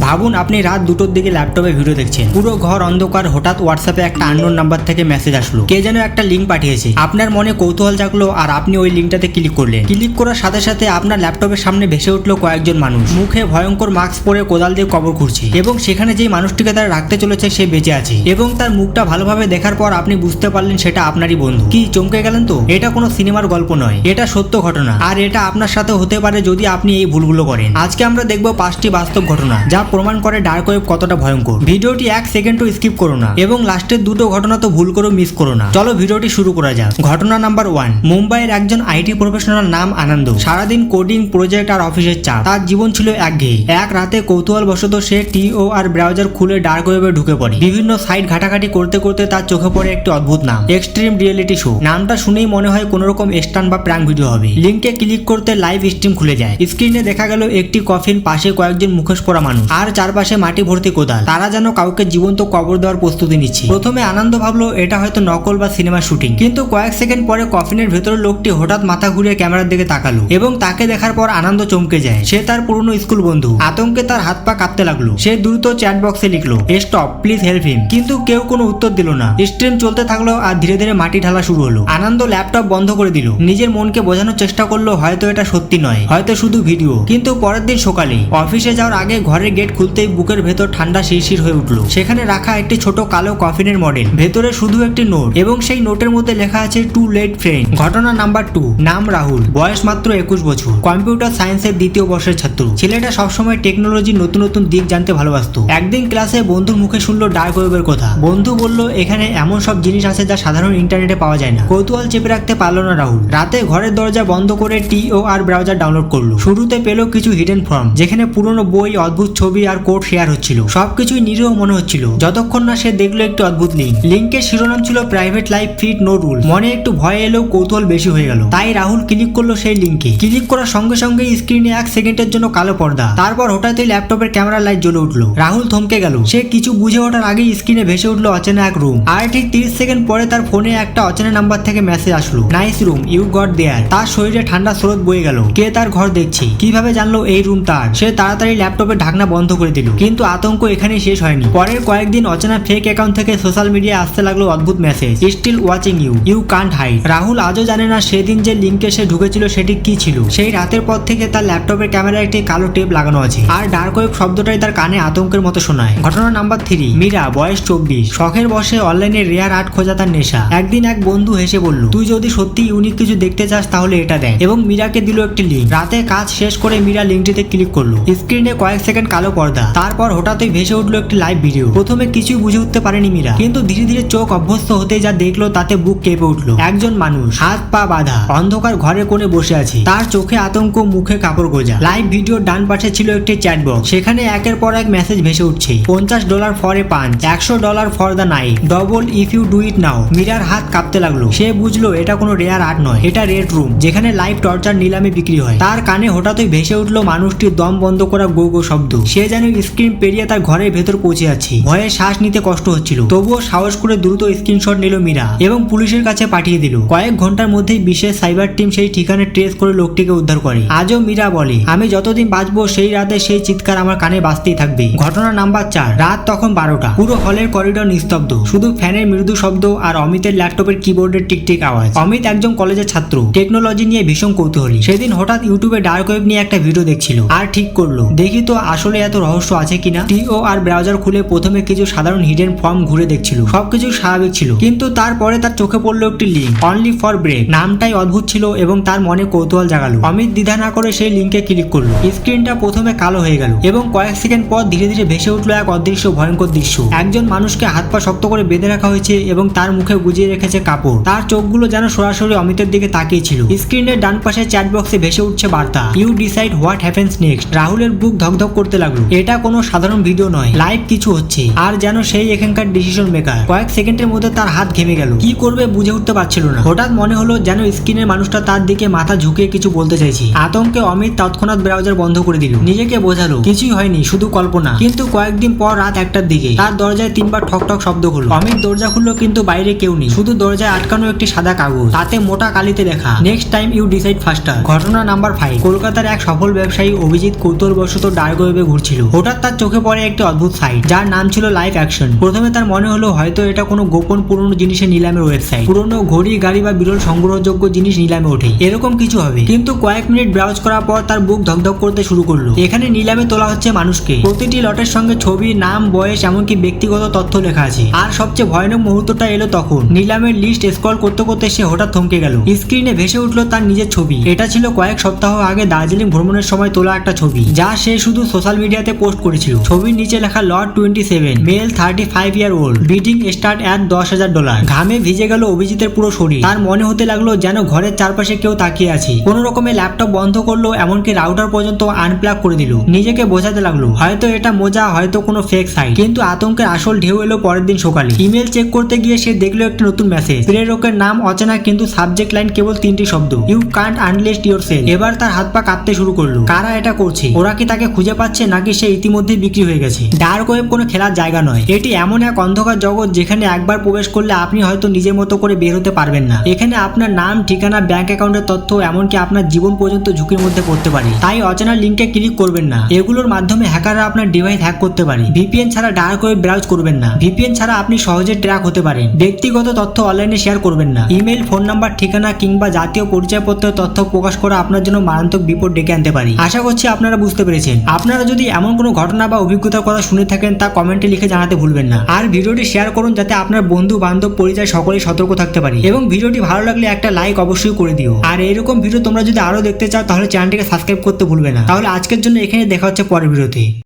ভাবুন, আপনি রাত দুটোর দিকে ল্যাপটপে ভিডিও দেখছেন। পুরো ঘর অন্ধকার, হঠাৎ হোয়াটসঅ্যাপে একটা আননোন নাম্বার থেকে মেসেজ আসলো। কে যেন একটা লিঙ্ক পাঠিয়েছে। আপনার মনে কৌতূহল জাগলো আর আপনি ওই লিঙ্কটাতে ক্লিক করলেন। ক্লিক করার সাথে সাথে আপনার ল্যাপটপের সামনে ভেসে উঠল কয়েকজন মানুষ। মুখে ভয়ঙ্কর মাস্ক পরে কোদাল দিয়ে কবর খুঁড়ছে এবং সেখানে যেই মানুষটিকে তারা রাখতে চলেছে, সে বেঁচে আছে। এবং তার মুখটা ভালোভাবে দেখার পর আপনি বুঝতে পারলেন সেটা আপনারই বন্ধু। কি, চমকে গেলেন তো? এটা কোনো সিনেমার গল্প নয়। এটা সত্য ঘটনা। আর এটা আপনার সাথে হতে পারে যদি আপনি এই ভুলগুলো করেন। আজকে আমরা দেখব পাঁচটি বাস্তব ঘটনা, যা প্রমাণ করে ডার্ক ওয়েব কতটা ভয়ঙ্কর। ভিডিওটি এক সেকেন্ডও স্কিপ করো না এবং লাস্টের দুটো ঘটনা তো ভুল করে মিস করো না। চলো ভিডিওটি শুরু করা যাক। ঘটনা নাম্বার ওয়ান মুম্বাইয়ের একজন আইটি প্রফেশনাল নাম আনন্দ। সারাদিন কোডিং প্রজেক্ট আর অফিসের চাপ। তার জীবন ছিল একঘেয়ে এক রাতে কৌতূহলবশত সে টিও আর ব্রাউজার খুলে ডার্ক ওয়েবে ঢুকে পড়ে। বিভিন্ন সাইট ঘাটাঘাটি করতে করতে তার চোখে পড়ে একটি অদ্ভুত নাম এক্সট্রিম রিয়েলিটি শো নামটা শুনেই মনে হয় কোনো রকম স্টান বা প্র্যাঙ্ক ভিডিও হবে। লিঙ্কে ক্লিক করতে লাইভ স্ট্রিম খুলে যায়। স্ক্রিনে দেখা গেল একটি কফিন পাশে কয়েকজন মুখোশ পরা মানুষ। আর চারপাশে মাটি ভর্তি কোদাল। তারা যেন কাউকে জীবন্ত কবর দেওয়ার প্রস্তুতি নিচ্ছে। প্রথমে আনন্দ ভাবলো, এটা হয়তো নকল বা সিনেমা শুটিং। কিন্তু কয়েক সেকেন্ড পরে কফিনের ভেতরের লোকটি হঠাৎ মাথা ঘুরিয়ে ক্যামেরার দিকে তাকালো এবং তাকে দেখার পর আনন্দ চমকে যায়। সে তার পুরনো স্কুল বন্ধু। আতঙ্কে তার হাত পা কাঁপতে লাগল। সে দ্রুত চ্যাট বক্সে লিখলো স্টপ, প্লিজ হেল্প হিম। কিন্তু কেউ কোনো উত্তর দিল না। স্ট্রিম চলতে থাকল আর ধীরে ধীরে মাটি ঢালা শুরু হলো। আনন্দ ল্যাপটপ বন্ধ করে দিল। নিজের মনকে বোঝানোর চেষ্টা করল, হয়তো এটা সত্যি নয়, হয়তো শুধু ভিডিও। কিন্তু পরের দিন সকালে অফিসে যাওয়ার আগে ঘরের গেট খুলতেই বুকের ভেতর ঠান্ডা শিরশির হয়ে উঠল। সেখানে রাখা একটি ছোট কালো কফিনের মডেল, ভেতরে শুধু একটি নোট এবং সেই নোটের মধ্যে লেখা আছে টু লেট ফ্রেন্ড। ঘটনা নাম্বার টু, নাম রাহুল, বয়স মাত্র একুশ বছর, কম্পিউটার সায়েন্সের দ্বিতীয় বর্ষের ছাত্র। ছেলেটা সবসময় টেকনোলজির নতুন নতুন দিক জানতে ভালোবাসতো। একদিন ক্লাসে বন্ধুর মুখে শুনলো ডার্ক ওয়েবের কথা। বন্ধু বলল, এখানে এমন সব জিনিস আছে যা সাধারণ ইন্টারনেটে পাওয়া যায় না। কৌতূহল চেপে রাখতে পারল না রাহুল। রাতে ঘরের দরজা বন্ধ করে টি ও আর ব্রাউজার ডাউনলোড করল। শুরুতে পেল কিছু হিডেন ফর্ম যেখানে পুরনো বই, অদ্ভুত ছবি আর কোড শেয়ার হচ্ছিল। সবকিছুই নিরীহ মনে হচ্ছিল। যতক্ষণ না সে দেখল একটি অদ্ভুত লিঙ্ক লিঙ্কের শিরোনাম ছিল private life fit no rule মনে একটু ভয় এলেও কৌতূহল বেশি হয়ে গেল। তাই রাহুল ক্লিক করল সেই লিঙ্কে ক্লিক করার সঙ্গে সঙ্গে স্ক্রিনে এক সেকেন্ডের জন্য কালো পর্দা। তারপর হঠাৎই ল্যাপটপের ক্যামেরা লাইট জ্বলে উঠল। রাহুল থমকে গেল। সে কিছু বুঝে ওঠার আগেই স্ক্রিনে ভেসে উঠল অচেনা এক রুম আর ঠিক তিরিশ সেকেন্ড পরে তার ফোনে একটা অচেনা নাম্বার থেকে মেসেজ আসলো। Nice room you got there তার শরীরে ঠান্ডা স্রোত বয়ে গেল। কে তার ঘর দেখছে? কীভাবে জানলো এই রুম তার? সে তাড়াতাড়ি ল্যাপটপের ঢাকনা বন্ধ করে দিল। কিন্তু আতঙ্ক এখানেই শেষ হয়নি। পরের কয়েকদিন অচেনা ফেক অ্যাকাউন্ট থেকে সোশ্যাল মিডিয়ায় আসতে লাগল অদ্ভুত message still watching you you can't hide Rahul আজও জানে না সেদিন যে লিঙ্কে সে ঢুকেছিল, সেটি কি ছিল। সেই রাতের পর থেকে তার ল্যাপটপের ক্যামেরায় একটি কালো টেপ লাগানো আছে। আর ডার্ক ওয়েব শব্দটাই তার কানে আতঙ্কের মতো শোনায়। ঘটনা নাম্বার থ্রি মীরা, বয়স চব্বিশ। শখের বসে অনলাইনে রেয়ার আর্ট খোঁজা তার নেশা। একদিন এক বন্ধু হেসে বলল, তুই যদি সত্যি ইউনিক কিছু দেখতে চাস, তাহলে এটা দেখ। এবং মীরাকে দিল একটি লিঙ্ক রাতে কাজ শেষ করে মীরা লিঙ্কটিতে ক্লিক করল। স্ক্রিনে কয়েক সেকেন্ড কালো পর্দা। তারপর হঠাৎই ভেসে উঠল একটি লাইভ ভিডিও প্রথমে কিছুই বুঝে উঠতে পারেনি মীরা। কিন্তু ধীরে ধীরে চোখ অভ্যস্ত হতে যা দেখল তাতে বুক কেঁপে উঠল। একজন মানুষ, হাত পা বাঁধা, অন্ধকার ঘরে কোণে বসে আছে। তার চোখে আতঙ্ক, মুখে কাপড় গোজা। লাইভ ভিডিওর ডান পাশে ছিল একটি চ্যাট বক্স সেখানে একের পর এক মেসেজ ভেসে উঠছে। পঞ্চাশ ডলার ফর এ পাঞ্চ একশো dollar for the night double if you do it now মীরার হাত কাঁপতে লাগল। সে বুঝলো এটা কোনো রেয়ার আর্ট নয়, এটা রেড রুম যেখানে লাইভ টর্চার নিলামে বিক্রি হয়। তার কানে হঠাৎই ভেসে উঠল মানুষটির দম বন্ধ করা গো গো শব্দ। সে যেন স্ক্রিন পেরিয়ে তার ঘরের ভেতর পৌঁছে যাচ্ছে। ভয়ে শ্বাস নিতে কষ্ট হচ্ছিল। তবুও সাহস করে দ্রুত স্ক্রিনশট নিল মীরা এবং পুলিশের কাছে পাঠিয়ে দিল। কয়েক ঘণ্টার মধ্যেই বিশেষ সাইবার টিম সেই ঠিকানা ট্রেস করে লোকটিকে উদ্ধার করে। আজও মীরা বলে, আমি যতদিন বাঁচবো, সেই রাতে সেই চিৎকার আমার কানে বাঁচতেই থাকবে। ঘটনা নাম্বার চার, রাত তখন বারোটা। পুরো হলের করিডর নিস্তব্ধ। শুধু ফ্যানের মৃদু শব্দ আর অমিতের ল্যাপটপের কিবোর্ডের টিকটিক আওয়াজ। অমিত একজন কলেজের ছাত্র। টেকনোলজি নিয়ে ভীষণ কৌতূহলী। সেদিন হঠাৎ ইউটিউবে ডার্ক ওয়েব নিয়ে একটা ভিডিও দেখছিল। আর ঠিক করল। দেখি তো আসলে এত রহস্য আছে কিনা? টিও আর ব্রাউজার খুলে প্রথমে কিছু সাধারণ হিডেন ফর্ম ঘুরে দেখছিল। সবকিছু স্বাভাবিক ছিল। কিন্তু তারপরে তার চোখে পড়ল একটি লিঙ্ক অনলি ফর ব্রেক নামটাই অদ্ভুত ছিল এবং তার মনে কৌতূহল জাগালো। অমিত দ্বিধা না করে সেই লিঙ্কে ক্লিক করল। স্ক্রিনটা প্রথমে কালো হয়ে গেল এবং কয়েক সেকেন্ড পর ধীরে ধীরে ভেসে উঠল এক অদৃশ্য, ভয়ঙ্কর দৃশ্য। একজন মানুষকে হাত পা শক্ত করে বেঁধে রাখা হয়েছে এবং তার মুখে গুজিয়ে রেখেছে কাপড়। তার চোখগুলো যেন সরাসরি অমিতের দিকে তাকিয়ে ছিল। স্ক্রিনের ডান পাশে চ্যাট বক্সে ভেসে উঠছে বার্তা। You decide what happens next রাহুলের বুক ধকধক করতে লাগল। এটা কোনো সাধারণ ভিডিও নয়। লাইভ কিছু হচ্ছে। আর যেন সেই এখানকার ডিসিশন মেকার কয়েক সেকেন্ডের মধ্যে তার হাত ঘেমে গেল। কি করবে বুঝে উঠতে পারছিল না। হঠাৎ মনে হলো যেন স্ক্রিনের মানুষটা তার দিকে মাথা ঝুঁকিয়ে কিছু বলতে চাইছে। আতঙ্কে অমিত তৎক্ষণাৎ ব্রাউজার বন্ধ করে দিল। নিজেকে বোঝালো, কিছুই হয়নি, শুধু কল্পনা। কিন্তু কয়েকদিন পর রাত একটার দিকে তার দরজায় তিনবার ঠক ঠক শব্দ হলো। অমিত দরজা খুললো, কিন্তু বাইরে কেউ নেই। শুধু দরজায় আটকানো একটি সাদা কাগজ। তাতে মোটা কালিতে লেখা next time you decide faster ঘটনা নাম্বার ফাইভ কলকাতার এক সফল ব্যবসায়ী অভিজিৎ কৌতূহলবশত ডার্ক ওয়েবে ঘুরছে। করছিল হঠাৎ তার চোখে পড়ে একটি অদ্ভুত সাইট যার নাম ছিল লাইভ অ্যাকশন প্রথমে তার মনে হলো, হয়তো এটা কোনো গোপন পুরনো জিনিসের নিলামের ওয়েবসাইট পুরনো ঘড়ি, গাড়ি বা বিরল সংগ্রহযোগ্য জিনিস নিলামে ওঠে। এরকম কিছু হবে। কিন্তু কয়েক মিনিট ব্রাউজ করার পর তার বুক ধকধক করতে শুরু করল। এখানে নিলামে তোলা হচ্ছে মানুষকে। প্রতিটি লটের সঙ্গে ছবি, নাম, বয়স, এমনকি ব্যক্তিগত তথ্য লেখা আছে। আর সবচেয়ে ভয়ানক মুহূর্তটা এলো তখন। নিলামের লিস্ট স্ক্রল করতে করতে সে হঠাৎ থমকে গেল। স্ক্রিনে ভেসে উঠল তার নিজের ছবি। এটা ছিল কয়েক সপ্তাহ আগে দার্জিলিং ভ্রমণের সময় তোলা একটা ছবি, যা সে শুধু সোশ্যাল মিডিয়াতে পোস্ট করেছিল। ছবির নিচে লেখা lot twenty seven male thirty five year old bidding start at দশ হাজার ডলার ঘামে ভিজে গেল অভিজিতের পুরো শরীর। তার মনে হতে লাগল যেন ঘরের চারপাশে কেউ তাকিয়ে আছে। কোনো রকমে ল্যাপটপ বন্ধ করল, এমনকি রাউটার পর্যন্ত আনপ্লাগ করে দিল। নিজেকে বোঝাতে লাগল, হয়তো এটা মোজা, হয়তো কোনো ফেক সাইট কিন্তু আতঙ্কের আসল ঢেউ এলো পরের দিন সকালে। ইমেল চেক করতে গিয়ে সে দেখল একটা নতুন মেসেজ প্রেরকের নাম অচেনা, কিন্তু সাবজেক্ট লাইন কেবল তিনটি শব্দ। You can't unlist your sell এবার তার হাত পা কাঁপতে শুরু করল। কারা এটা করছে? ওরা কি তাকে খুঁজে পাচ্ছে নাকি সে ইতিমধ্যে বিক্রি হয়ে গেছে? ডার্ক ওয়েব কোনো খেলার জায়গা নয়। এটি এমন এক অন্ধকার জগৎ যেখানে একবার প্রবেশ করলে আপনি হয়তো নিজের মতো করে বের হতে পারবেন না। এখানে আপনার নাম, ঠিকানা, ব্যাংক অ্যাকাউন্টের তথ্য, এমনকি আপনার জীবন পর্যন্ত ঝুঁকির মধ্যে পড়তে পারে। তাই অচেনা লিঙ্কে ক্লিক করবেন না। এগুলোর মাধ্যমে হ্যাকাররা আপনার ডিভাইস হ্যাক করতে পারে। ভিপিএন ছাড়া ডার্ক ওয়েব ব্রাউজ করবেন না। ভিপিএন ছাড়া আপনি সহজে ট্র্যাক হতে পারেন। ব্যক্তিগত তথ্য অনলাইনে শেয়ার করবেন না। ইমেল ফোন নাম্বার ঠিকানা কিংবা জাতীয় পরিচয়পত্রের তথ্য প্রকাশ করা আপনার জন্য মারাত্মক বিপদ ডেকে আনতে পারে। আশা করছি আপনারা বুঝতে পেরেছেন। আপনারা যদি এমন কোনো ঘটনা বা অভিজ্ঞতার কথা শুনে থাকেন তা কমেন্টে লিখে জানাতে ভুলবেন না। আর ভিডিওটি শেয়ার করুন যাতে আপনার বন্ধু, বান্ধব পরিচয় সকলেই সতর্ক থাকতে পারে। এবং ভিডিওটি ভালো লাগলে একটা লাইক অবশ্যই করে দিও। আর এরকম ভিডিও তোমরা যদি আরও দেখতে চাও তাহলে চ্যানেলটিকে সাবস্ক্রাইব করতে ভুলবে না। তাহলে আজকের জন্য এখানে দেখা হচ্ছে পরের ভিডিওতে।